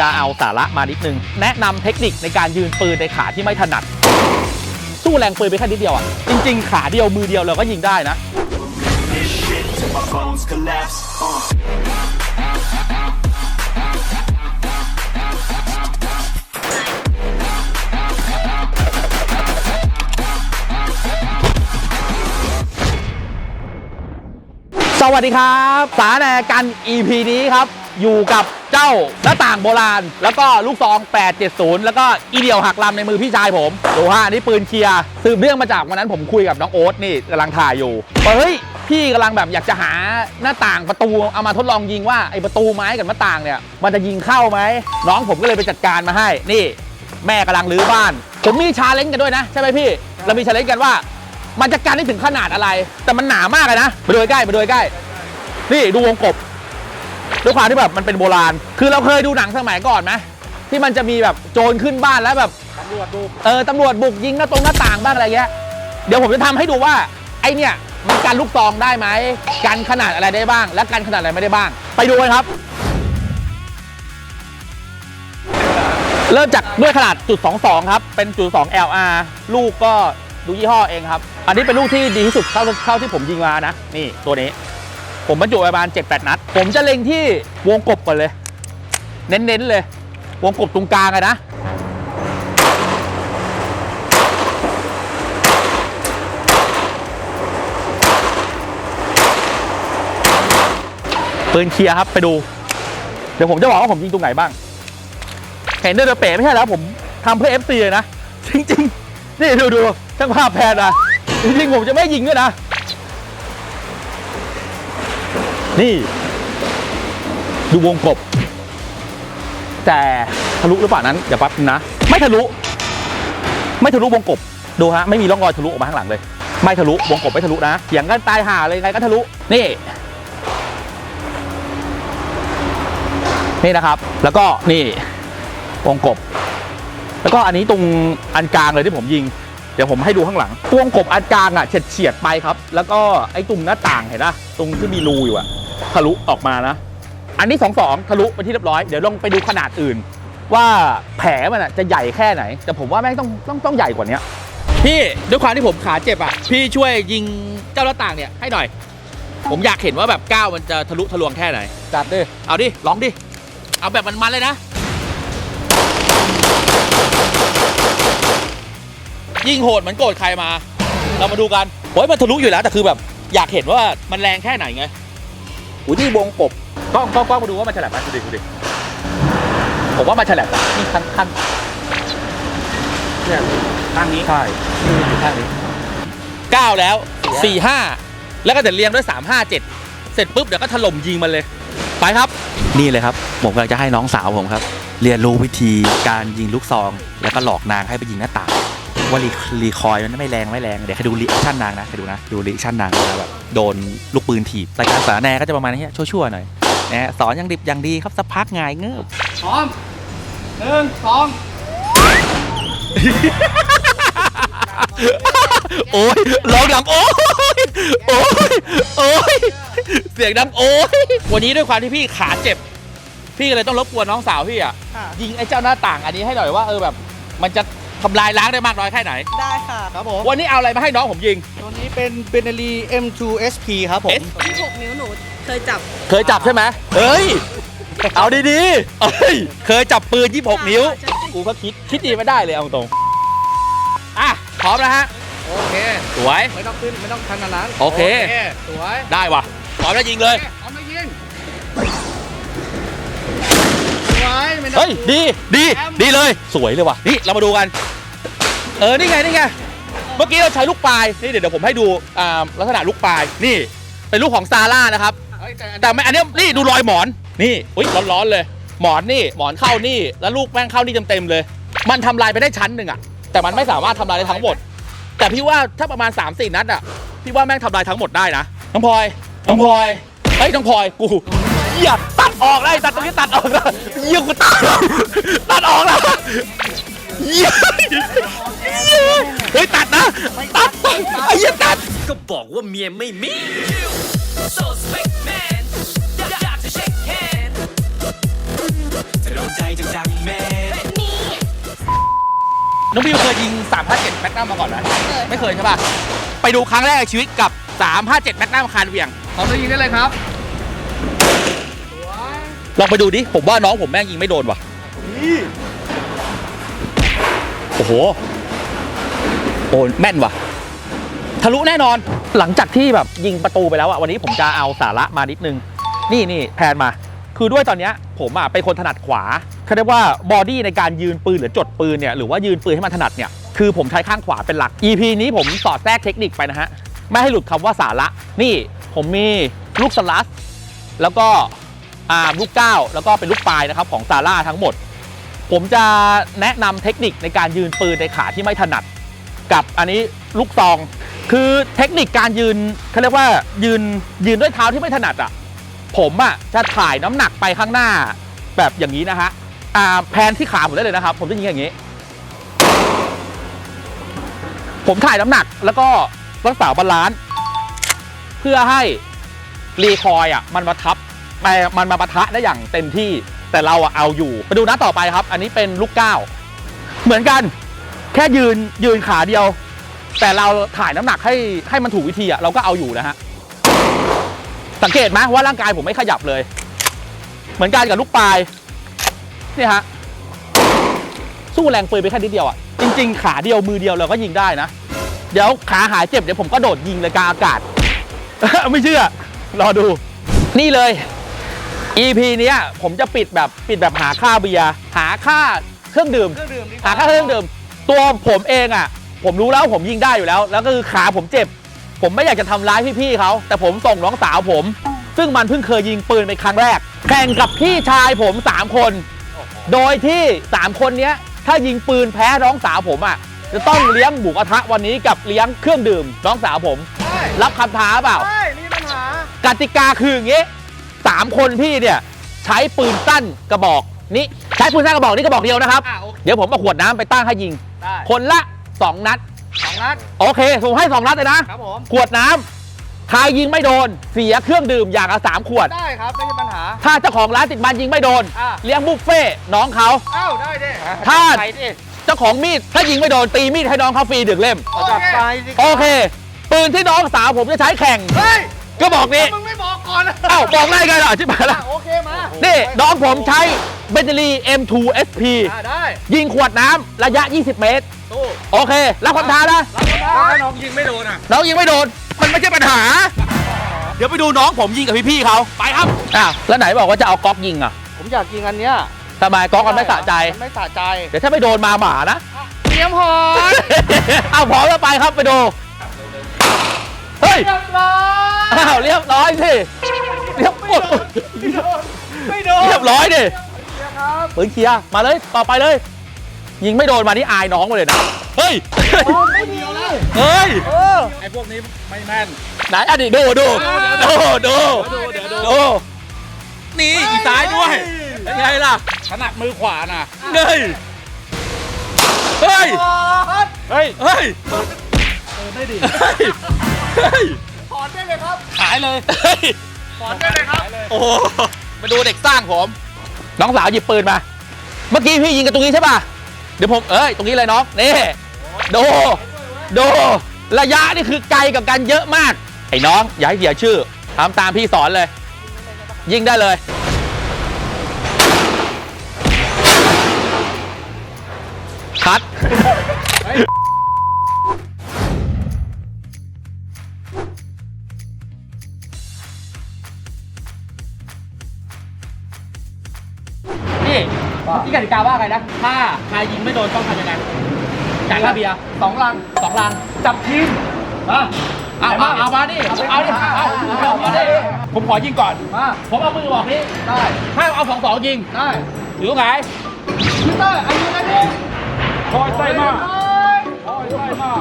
จะเอาสาระมานิดนึง แนะนำเทคนิคในการยืนปืนในขาที่ไม่ถนัด สู้แรงปืนไปแค่นิดเดียวอะ จริง ๆ ขาเดียวมือเดียวเราก็ยิงได้นะ สวัสดีครับ สาแนกัน EP นี้ครับ อยู่กับ เจ้าหน้าต่างโบราณ แล้วก็ลูกซอง 870 แล้วก็อีเดียวหักลำในมือพี่ชายผมดูฮะอันนี่ปืนเคลียร์สืบเรื่องมาจากวันนั้นผมคุยกับน้องโอ๊ตนี่กำลังถ่ายอยู่เฮ้ยพี่กำลังแบบอยากจะหาหน้าต่างประตูเอามาทดลองยิงว่าไอประตูไม้กับหน้าต่างเนี่ยมันจะยิงเข้าไหมน้องผมก็เลยไปจัดการมาให้นี่แม่กำลังรื้อบ้าน ผมมีชาเลนจ์กันด้วยนะ ใช่ไหมพี่ เรามีชาเลนจ์กันว่า มันจะการได้ถึงขนาดอะไร แต่มันหนามากเลยนะมาดูใกล้ๆมาดูใกล้ นี่ดูวงกบ ด้วยความที่แบบมันเป็นโบราณ คือเราเคยดูหนังสมัยก่อนไหมที่มันจะมีแบบโจรขึ้นบ้านแล้วแบบตำรวจบุกเออตำรวจบุกยิงหน้าตรงหน้าต่างบ้างอะไรเงี้ยเดี๋ยวผมจะทำให้ดูว่าไอเนี่ยมันกันลูกซองได้ไหมกันขนาดอะไรได้บ้าง และกันขนาดอะไรไม่ได้บ้าง ไปดูกันครับ เริ่มจากด้วยขนาดจุด22ครับเป็นจุด2 LR ลูกก็ดูยี่ห้อเองครับ อันนี้เป็นลูกที่ดีที่สุดเท่าเท่าที่ผมยิงมานะ นี่ตัวนี้ ผมบรรจุประมาณ 7-8 นัด ผมจะเล็งที่วงกบก่อนเลย เน้นๆเลย วงกบตรงกลางอะนะปืนเคลียร์ครับไปดู เดี๋ยวผมจะบอกว่าผมยิงตรงไหนบ้างเห็นเดอร์เป๋ไม่ใช่แล้วผมทำเพื่อ FC เลยนะ จริง ๆ นี่ดูดูช่างภาพแพนนะจริงๆผมจะไม่ยิงด้วยนะ นี่ ดูวงกบ แต่ทะลุหรือเปล่านั้นเดี๋ยวแป๊บนึงนะ ไม่ทะลุ ไม่ทะลุวงกบ ดูฮะ ไม่มีร่องรอยทะลุออกมาข้างหลังเลย ไม่ทะลุวงกบไม่ทะลุนะเถียงกันตายห่าเลยไงก็ทะลุ นี่ นี่นะครับ แล้วก็นี่วงกบ แล้วก็อันนี้ตรงอันกลางเลยที่ผมยิงเดี๋ยวผมให้ดูข้างหลังวงกบอันกลางอะเฉียดเฉียดไปครับ แล้วก็ไอ้ตรงหน้าต่างเห็นปะตรงที่มีรูอยู่อะ ทะลุออกมานะ อันนี้สองสองทะลุไปที่เรียบร้อย เดี๋ยวลองไปดูขนาดอื่น ว่าแผลมันอะจะใหญ่แค่ไหน แต่ผมว่าแม่งต้องต้องต้องใหญ่กว่านี้พี่ด้วยความที่ผมขาเจ็บอะ พี่ช่วยยิงเจ้าหน้าต่างเนี่ยให้หน่อย ผมอยากเห็นว่าแบบก้าวมันจะทะลุทะลวงแค่ไหน จัดดิ เอาดิ ลองดิ เอาแบบมันๆเลยนะ ยิ่งโหดเหมือนโกรธใครมา เรามาดูกันโอ้ยมันทะลุอยู่แล้วแต่คือแบบ อยากเห็นว่ามันแรงแค่ไหนไง อุ้ยนี่วงกบกล้องกล้องกล้องมาดูว่ามันฉลับไหมดูดิดูดิผมว่ามันฉลับอะนี่ข้างข้างเนี่ยข้างนี้ใช่นี่อยู่ข้างนี้เก้าแล้วสี่ห้าแล้วก็เดี๋ยวเรียงด้วยสามห้าเจ็ดเสร็จปุ๊บเดี๋ยวก็ถล่มยิงมันเลย ไปครับ นี่เลยครับ ผมกำลังจะให้น้องสาวผมครับ เรียนรู้วิธีการยิงลูกซอง แล้วก็หลอกนางให้ไปยิงหน้าต่าง ว่ารีรีคอยล์มันไม่แรงไม่แรงเดี๋ยวให้ดูรีแอคชั่นนางนะให้ดูนะดูรีแอคชั่นนางเวลาแบบโดนลูกปืนถีบรายการสารแหนก็จะประมาณนี้ชั่วๆหน่อยนะสอนอย่างดิบอย่างดีครับสักพักไงายเงือบพร้อมหนึ่งสองโอ้ยร้องดังโอ้ยโอ้ยโอ้ยเสียงดังโอ้ยวันนี้ด้วยความที่พี่ขาเจ็บ พี่ก็เลยต้องรบกวนน้องสาวพี่อะค่ะยิงไอ้เจ้าหน้าต่างอันนี้ให้หน่อยว่าเออแบบ มันจะ ทำลายล้างได้มากน้อยแค่ไหน ได้ค่ะ ครับผมวันนี้เอาอะไรมาให้น้องผมยิง ตัวนี้เป็นเบนเนลี M2 SP ครับผม S ที่6นิ้วหนูเคยจับเคยจับใช่ไหมเฮ้ย เอาดีๆเอ้ย เคยจับปืน 26 นิ้วใช่กูก็คิด คิดดีไม่ได้เลยเอาตรงอะ พร้อมแล้วฮะ โอเค สวย ไม่ต้องขึ้น ไม่ต้องทันอันนั้นโอเค สวยได้ว่ะ พร้อมแล้วยิงเลย เอามายิงสวยไม่ต้องเฮ้ย ดี ดี ดีเลย สวยเลยว่ะ นี่ เรามาดูกันเออนี่ไงนี่ไงเมื่อกี้เราใช้ลูกปลายนี่เดี๋ยวเดี๋ยวผมให้ดูอ่าลักษณะลูกปลายนี่เป็นลูกของซาร่านะครับแต่ไม่อันเนี้ยนี่ดูรอยหมอนนี่อุ้ยร้อนๆเลย หมอนนี่หมอนเข้านี่แล้วลูกแม่งเข้านี่เต็มๆเลย มันทำลายไปได้ชั้นหนึ่งอะแต่มันไม่สามารถทำลายได้ทั้งหมด แต่พี่ว่าถ้าประมาณ3 4นัดอะพี่ว่าแม่งทำลายทั้งหมดได้นะน้องพลอยน้องพลอยเฮ้ยน้องพลอยกูเหี้ยตัดออกเลยตัดตรงนี้ตัดออกเลยเหี้ยกูตัดตัดออกแล้ว เหี้ยเหี้ยเฮ้ยตัดนะตัดตัดไอ้เหี้ยตัด ก็บอกว่าเมียไม่มี So sick man อยากจะ shake hand ใจจังๆแม่น้องบิวเคยยิง 357 แมกนัมมาก่อนไหมไม่เคยใช่ป่ะ ไปดูครั้งแรกในชีวิตกับ 357 แมกนัมคานเหวียงพร้อมจะยิงได้เลยครับ ลองไปดูดิ ผมว่าน้องผมแม่งยิงไม่โดนว่ะ โอ้โห โอ้แม่นว่ะ ทะลุแน่นอน หลังจากที่แบบยิงประตูไปแล้วอะวันนี้ผมจะเอาสาระมานิดนึง นี่นี่แพนมา คือด้วยตอนเนี้ยผมอะเป็นคนถนัดขวาเขาเรียกว่าบอดี้ในการยืนปืนหรือจดปืนเนี่ยหรือว่ายืนปืนให้มันถนัดเนี่ยคือผมใช้ข้างขวาเป็นหลัก EP นี้ผมสอดแทรกเทคนิคไปนะฮะ ไม่ให้หลุดคำว่าสาระ นี่ผมมีลูกสลัส แล้วก็อาลูกเก้าแล้วก็เป็นลูกปลายนะครับของซาร่าทั้งหมด ผมจะแนะนำเทคนิคในการยืนปืนในขาที่ไม่ถนัด กับอันนี้ลูกซอง คือเทคนิคการยืนเขาเรียกว่ายืนยืนด้วยเท้าที่ไม่ถนัดอะผมอะจะถ่ายน้ำหนักไปข้างหน้าแบบอย่างนี้นะฮะอ่าแพนที่ขาผมได้เลยนะครับ ผมจะยิงอย่างนี้ ผมถ่ายน้ำหนักแล้วก็รักษาบาลานซ์เพื่อให้รีคอยอะมันมาทับ ไปมันมาปะทะได้อย่างเต็มที่แต่เราอะเอาอยู่ไปดูนัดต่อไปครับ อันนี้เป็นลูกก้าวเหมือนกัน แค่ยืนยืนขาเดียว แต่เราถ่ายน้ำหนักให้ให้มันถูกวิธีอะเราก็เอาอยู่นะฮะสังเกตไหมว่าร่างกายผมไม่ขยับเลย เหมือนกันกับลูกปลายนี่ฮะสู้แรงปืนไปแค่นิดเดียวอะจริง ๆ ขาเดียวมือเดียวเราก็ยิงได้นะ เดี๋ยวขาหายเจ็บเดี๋ยวผมก็โดดยิงเลยกลางอากาศ ไม่เชื่อ รอดู นี่เลย EP เนี้ยผมจะปิดแบบปิดแบบหาค่าเบียร์หาค่าเครื่องดื่ม เครื่องดื่มดีกหาว่าค่าเครื่องดื่ม ตัวผมเองอะ ผมรู้แล้วผมยิงได้อยู่แล้ว แล้วก็คือขาผมเจ็บ ผมไม่อยากจะทำร้ายพี่ๆเขาแต่ผมส่งน้องสาวผม ซึ่งมันเพิ่งเคยยิงปืนเป็นครั้งแรก แข่งกับพี่ชายผม 3 คน โดยที่ 3 คนเนี้ยถ้ายิงปืนแพ้น้องสาวผมอะจะต้องเลี้ยงหมูกระทะวันนี้กับเลี้ยงเครื่องดื่มน้องสาวผม ได้รับคำท้าเปล่า ได้นี่ปัญหากติกาคืออย่างงี้ สามคนพี่เนี่ยใช้ปืนสั้นกระบอกนี้ใช้ปืนสั้นกระบอกนี้กระบอกเดียวนะครับ อะโอเคเดี๋ยวผมเอาขวดน้ำไปตั้งให้ยิง ได้คนละ 2 นัด สองนัดโอเคผมให้ 2 นัดเลยนะ ครับผมขวดน้ำใครยิงไม่โดน เสียเครื่องดื่มอย่างละสามขวด ได้ครับไม่ใช่ปัญหา ถ้าเจ้าของร้านติดมันยิงไม่โดน อะ เลี้ยงบุฟเฟ่ต์น้องเขา อ้าวได้ดิถ้าเจ้าของมีดถ้ายิงไม่โดนตีมีดให้น้องเขาฟรีดึงเล่ม โอเคโอเค ปืนที่น้องสาวผมจะใช้แข่งเฮ้ยก็บอกนี้ มึงไม่บ อกก่อนนะเอ้าบอกได้ไงล่ะอธิบายละอะโอเคมานี่น้องผมใช้เบนเจลี M2 SP อะได้ยิงขวดน้ำระยะ 20 เมตร ตู้โอเครับคำท้านะแล้วถ้าน้องยิงไม่โดนอะน้องยิงไม่โดน มันไม่ใช่ปัญหา เดี๋ยวไปดูน้องผมยิงกับพี่ๆเขาไปครับอ้าวแล้วไหนบอกว่าจะเอาก๊อกยิงอะผมอยากยิงอันเนี้ยทำไมก๊อกมันไม่สะใจ มันไม่สะใจเดี๋ยวถ้าไม่โดนมาหมานะ เตรียมหอน เอาพร้อมแล้วไปครับไปดูเฮ้ ยเรียบร้อยอ้าวเรียบร้อยสิเรียบไม่โดนไม่โดนเรียบร้อยดิครับปืนเคลียร์มาเลยต่อไปเลย ยิงไม่โดนมานี่อายน้องมาเลยนะเฮ้ยไม่เดียวแล้วเฮ้ยเออไอ้พวกนี้ไม่แม่น ไหนอะดิดูดูดูดูดูเดี๋ยวดูดูนี่อีกซ้ายด้วยเป็นไงล่ะขนาดมือขวาน่ะเฮ้ยเฮ้ยเฮ้ยเฮ้ยได้ดิเฮ้ยเฮ้ย ถอนได้เลยครับขายเลยเฮ้ยถอนได้เลยครับโอ้โหมาดูเด็กสร้างผมน้องสาวหยิบปืนมา เมื่อกี้พี่ยิงกันตรงนี้ใช่ป่ะ เดี๋ยวผมเอ้ยตรงนี้เลยน้องนี่ดูดูระยะนี่คือไกลกับกันเยอะมากไอ้น้องอย่าให้เสียชื่อทำตามพี่สอนเลย ยิงได้เลย นี่ที่กติกาว่าไงนะ ถ้าใครยิงไม่โดนต้องทำยังไงจ่ายค่าเบียร์สองลังสองลังจับทีมอะเอามาเอามาดิเอาดิเอาเอามาดิผมขอยิงก่อนมาผมเอามือบอกนี้ได้ถ้าเอาสองสองยิงได้หรือไงพีเตอร์อันนี้นะนี่คอยใส่มาเฮ้ยคอยใส่มา